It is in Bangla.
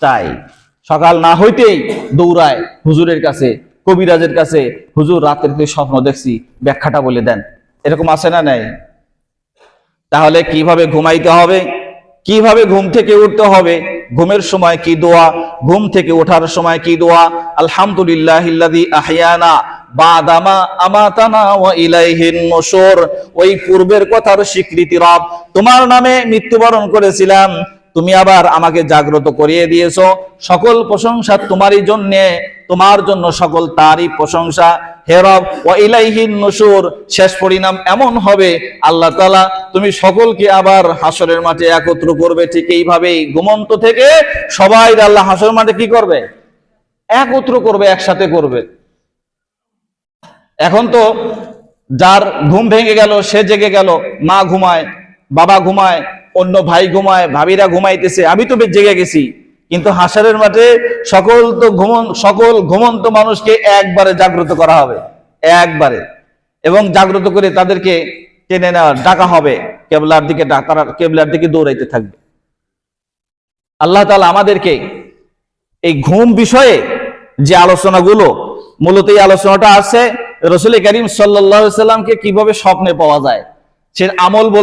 চাই। সকাল না হইতেই দৌড়ায় হুজুরের কাছে, কবিরাজের কাছে, হুজুর, রাতের স্বপ্ন দেখছি, ব্যাখ্যাটা বলে দেন। এরকম আছে না নাই? তাহলে কীভাবে ঘুমাইতে হবে? কীভাবে ঘুম থেকে উঠতে হবে? ঘুমের সময় কি দোয়া? ঘুম থেকে ওঠার সময় কি দোয়া? আলহামদুলিল্লাহ বাদামা আমাতানা ওই পূর্বের কথার স্বীকৃতি রব। তোমার নামে মৃত্যুবরণ করেছিলাম। তুমি আবার আমাকে জাগ্রত করিয়ে দিয়েছ। সকল প্রশংসা তোমারই জন্য, তোমার জন্য সকল তারই প্রশংসা। হেরব ও ইলাইহিন নুশুর, শেষ পরিণাম এমন হবে, আল্লাহ তালা তুমি সকলকে আবার হাসরের মাঠে একত্র করবে ঠিক এইভাবেই। ঘুমন্ত থেকে সবাই আল্লাহ হাসরের মাঠে কি করবে? একত্র করবে, একসাথে করবে। এখন তো যার ঘুম ভেঙে গেল, সে জেগে গেল, মা ঘুমায়। বাবা ঘুমায়, অন্য ভাই ঘুমায়, ভাবিরা ঘুমাইতেছে, আমি তো বেশ জেগে গেছি। কিন্তু হাসারের মাঠে সকল তো ঘুমন, সকল ঘুমন্ত মানুষকে একবারে জাগ্রত করা হবে, একবারে। এবং জাগ্রত করে তাদেরকে টেনে নেওয়া ডাকা হবে, কেবলার দিকে তারা কেবলার দিকে দৌড়াইতে থাকবে। আল্লাহ তালা আমাদেরকে এই ঘুম বিষয়ে যে আলোচনাগুলো, মূলত এই আলোচনাটা আছে, রসুল করিম সাল্লাহ সাল্লামকে কীভাবে স্বপ্নে পাওয়া যায়, সে আমল বল